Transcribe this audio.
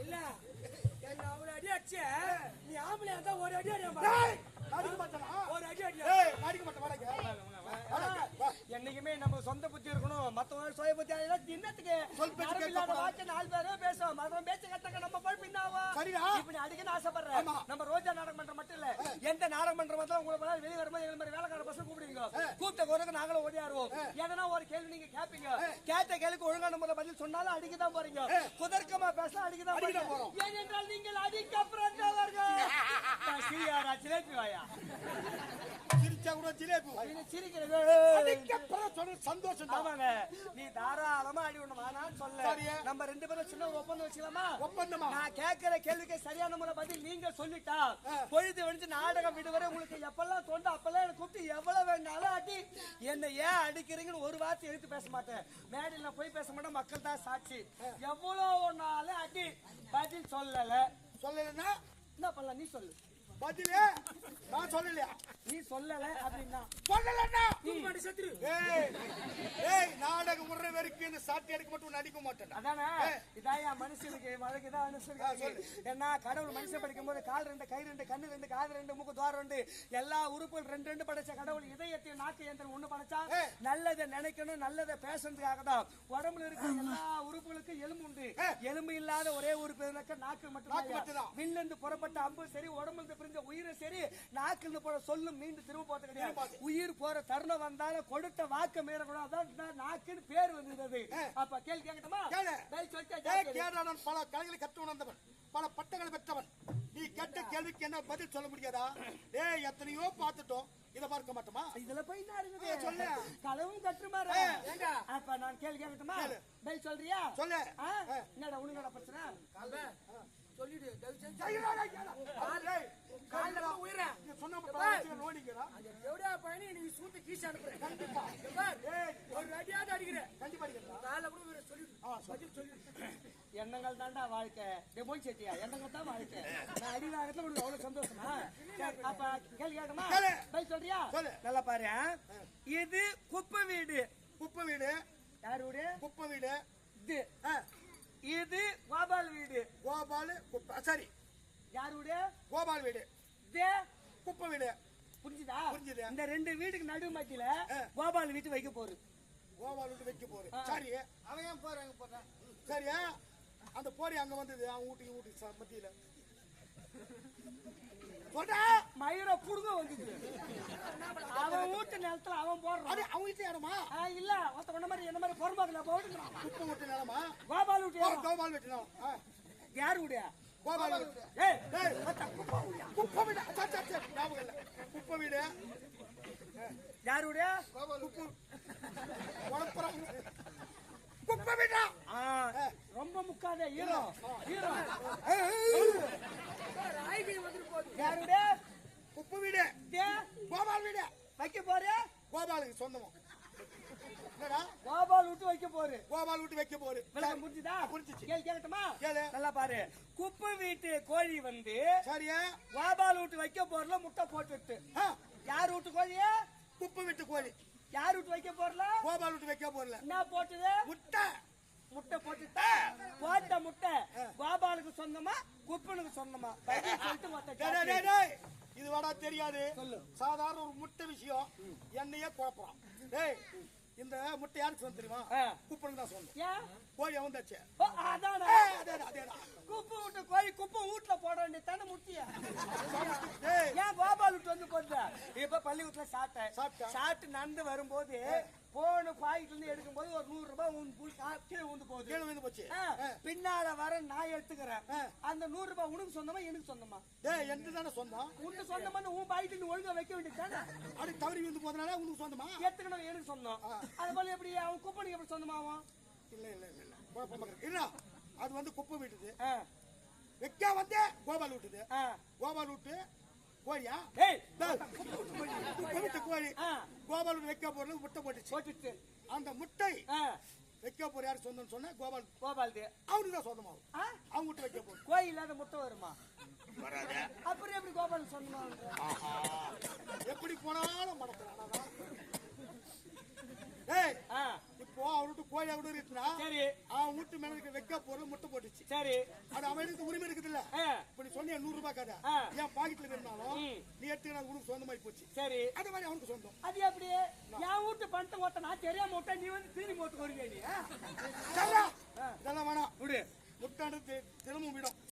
இல்ல. என்ன ஒரு அடி அடிச்சு? நீ ஆம்பளை ஒரு அடி அடி ஒரு அடி அடி அடிக்கணும் ஆசைப்படுறேன். நம்ம ரோஜா நாடகம் பண்ற மட்டும் இல்ல. எந்த நாடகம் பண்ற மாதிரி உங்களை போல வெளிய வரும்போது எங்க மாதிரி வேலைக்கார பசங்க கூப்பிடுவீங்க. கூப்பிட்ட குரலுக்கு நாங்களும் ஓடியாருவோம். எதனா ஒரு கேள்வி நீங்க கேட்பீங்க கேட்ட கேள்விக்கு ஒழுங்கான முறை பதில் சொன்னாலும் அடிக்க தான் போறீங்க குதர்க்கமா பேச அடிக்க தான் போறீங்க. ஏனென்றால் நீங்கள் அடிக்க பிறந்தவர்கள் சிலேபி வாயா. சிரிச்சா கூட ஜிலேபி சிரிக்கிறது. சொன்ன சந்தோஷம். ஆமாங்க. நீ தாராளமா அடி ஒண்ணு வேணாம்னு சொல்ல. நம்ம ரெண்டு பேரும் சின்ன ஒப்பந்தம் வச்சுக்கலாமா? ஒப்பந்தமா? நான் கேட்கிற கேள்விக்கு சரியான முறை பதில் நீங்க சொல்லிட்டா. பொழுது வந்து நாடகம் விடுவரை உங்களுக்கு எப்பெல்லாம் தோண்டு அப்பெல்லாம் எனக்கு கூப்பிட்டு எவ்வளவு வேணாலும் அடி. என்ன ஏன் அடிக்கிறீங்கன்னு ஒரு வார்த்தை எடுத்து பேச மாட்டேன். மேடையில் நான் போய் பேச மாட்டேன். மக்கள் தான் சாட்சி. எவ்வளவு நாளும் அடி. பதில் சொல்லல. சொல்லலைன்னா? என்ன பண்ணலாம்? நீ சொல்லு. பதிலே நான் சொல்லலையா? நீ சொல்லல அப்படின்னா. சொல்லலைன்னா? நீ செத்துரு. ஏய் ஏய் நாடகம் உடுற வரைக்கும் இந்த சாட்டி அடிக்க மட்டும் அடிக்க மாட்டேன் அதானே. இதான் என் மனுஷனுக்கு மழைக்கு தான் மனுஷனுக்கு ஏன்னா கடவுள் மனுஷன் படிக்கும் போது கால் ரெண்டு கை ரெண்டு கண்ணு ரெண்டு காது ரெண்டு மூக்கு துவாரம் ரெண்டு எல்லா உறுப்புகள் ரெண்டு ரெண்டு படைச்ச கடவுள் இதயத்தையும் நாக்கு இயந்திரம் ஒண்ணு படைச்சா. நல்லதை நினைக்கணும் நல்லதை பேசுறதுக்காக தான். உடம்புல இருக்கிற எல்லா உறுப்புகளுக்கும் எலும்பு உண்டு. எலும்பு இல்லாத ஒரே உறுப்பு நாக்கு மட்டும். வில்லிருந்து புறப்பட்ட அம்பு சரி உடம்புல இருந்து பிரிஞ்ச உயிரும் சரி நாக்குல போற சொல்லும் மீண்டும் திரும்ப போறது கிடையாது. உயிர் போற தருணம் வந்தாலும் கொடுத்த வாக்க மீறக்கூடாது நாக்குன்னு பேர் வந்தது. அப்ப கேள்வி கேட்கட்டுமா? பல கலைகளை கற்று உணர்ந்தவன் பல பட்டங்களை பெற்றவன். நீ கேட்ட கேள்விக்கு என்ன பதில் சொல்ல முடியாதா? ஏய் எத்தனையோ பார்த்துட்டோம். இத பார்க்க மாட்டோமா? இதுல போய் சொல்லு. களவும். ஆ, ஏங்க? அப்ப நான் கேள்வி கேட்கட்டுமா? பதில் சொல்றியா? சொல்லு. என்னடா உனக்கு என்னடா பிரச்சனை? சொல்லிடு. எண்ணங்கள் தான்டா வாழ்க்கை. டேய் போய் செட்டியா? எண்ணங்கள் தான் வாழ்க்கை. நான் அடி வாங்கத்துல உனக்கு அவ்வளவு சந்தோஷமா? அப்ப கேள்வி கேட்கணுமா? கேளு. பதில் சொல்றியா? சொல்லு. நல்லா பாரு? இது குப்பை வீடு. குப்பை வீடு. யார் வீடு? குப்பை வீடு. இது. ஆ, இது கோபால் வீடு. கோபால் குப்பை. சரி. யார் வீடு? கோபால் வீடு. இது குப்பை வீடு. புரிஞ்சுதா? புரிஞ்சுது. இந்த ரெண்டு வீட்டுக்கு நடு மத்தியில. கோபால் வீட்டு வைக்க போறது கோபால் வீட்டு வைக்க போறேன் ஆ. சரி. அவன் ஏன் போறாங்க போறான்? சரியா அந்த போரி அங்க வந்தது. அவன் வீட்டுக்கு வீட்டுக்கு மத்தியில. சொல்றா மயிரை புடுங்க வந்தது. அவன் வீட்டு நிலத்துல அவன் போடுறான். அவங்க வீட்டு இடமா இல்ல. ஒருத்த கொண்ட மாதிரி என்ன மாதிரி பொறுமாக்கல போட்டுக்கிறான் குப்பை வீட்டு நிலமா? கோபால் வீட்டு. கோபால் வீட்டு நிலம். யார் வீடு? கோபால் குப்பை வீடு ஞாபகம் இல்ல குப்பை வீடு யார் வீடு குப்பை வீடா ரொம்ப முக்காத ஹீரோ ஹீரோ ராய்கை வந்துட்டு போகுது யார் வீடு குப்பை வீடு கோபால் வீடு வைக்க போற கோபாலுக்கு சொந்தமா கோபால் விட்டு வைக்க போரு. கோபால் வீட்டு வைக்க போரு. விளக்கம் புரிஞ்சுதா புரிஞ்சுச்சு. கேள்வி கேட்கட்டுமா கேளு. நல்லா பாரு. குப்பை வீட்டு கோழி வந்து சரியா? கோபால் வீட்டு வைக்க போறல முட்டை போட்டுட்டு. ஆ, யார் வீட்டு கோழிய? குப்பை வீட்டு கோழி. யார் வீட்டு வைக்க போறல கோபால் வீட்டு வைக்க போறல என்ன போட்டுது? முட்டை. முட்டை போட்டுட்டா. போட்ட முட்டை. கோபாலுக்கு சொந்தமா குப்பனுக்கு சொந்தமா. இது வாடா தெரியாது. சாதாரண ஒரு முட்டை விஷயம். என்னையே குழப்பறான். டேய் இந்த முட்டை யாருக்கு சொந்த தெரியுமா. குப்பனுக்கு தான் சொந்தம். கோழி அவன் தாச்சு ஓ, அதானே? குப்பை விட்டு கோழி குப்பை வீட்டுல போட வேண்டிய தானே முட்டிய டேய் ஏன் கோபால் விட்டு வந்து போடுற இப்ப பள்ளிக்கூடத்துல சாப்பிட்டேன். சாப்பிட்டு? நடந்து வரும்போது போன பாக்கெட்ல இருந்து எடுக்கும் போது ஒரு நூறு ரூபாய் கீழே ஊந்து போகுது. கீழே விழுந்து போச்சு. பின்னால வர நான் எடுத்துக்கிறேன். அந்த நூறு ரூபாய் உனக்கு சொந்தமா எனக்கு சொந்தமா? டேய் எனக்கு தானே சொந்தம்? உனக்கு சொந்தமா உன் பாக்கெட் நீ ஒழுங்கா வைக்க வேண்டியது தானே அப்படி தவறி விழுந்து போதனால உனக்கு சொந்தமா? எடுத்துக்கணும் எனக்கு சொந்தம். அது போல எப்படி அவன் குப்பனுக்கு எப்படி சொந்தமாகும் இல்ல இல்ல இல்ல இல்ல. அது வந்து குப்பை வீட்டுது. வைக்க வந்து கோபால் வீட்டுது. கோபால் வீட்டு கோழியா வீட்டு கோழி ஆ. கோபால் வைக்க போறது முட்டை போட்டுச்சு. போட்டுட்டு அந்த முட்டை ஆ, வைக்க போற யாரு சொந்தம்னு சொன்னா? கோபால் கோபால்து. அவனுக்கு தான் சொந்தமாகும் ஆ? அவங்க வீட்டு வைக்க போகுது. கோயில் இல்லாத முட்டை வருமா? அப்புறம் எப்படி கோபால் சொந்தமா எப்படி போனாலும் மடக்கிறான் ஏய் ஆ. இப்போ அவனுக்கு கோழி கூட இருக்குன்னா சரி. அவன் வீட்டு மேல வைக்க போறது முட்டை போட்டுச்சு. சரி. அது அவனுக்கு உரிமை இருக்குது இல்ல இப்ப நீ சொன்ன நூறு ரூபாய் கதை? ஆ. என் பாக்கெட்ல இருந்தாலும். நீ எடுத்து உனக்கு சொந்தமாயி போச்சு. சரி. அது மாதிரி அவனுக்கு சொந்தம். அது எப்படி? என் வீட்டு பணத்தை மொத்த நான் தெரியாம விட்டா நீ வந்து தீனி போட்டு வருவியா நீ? இதெல்லாம் வேணாம். விடு. முட்டாண்டு தி- தினமும் விடும்.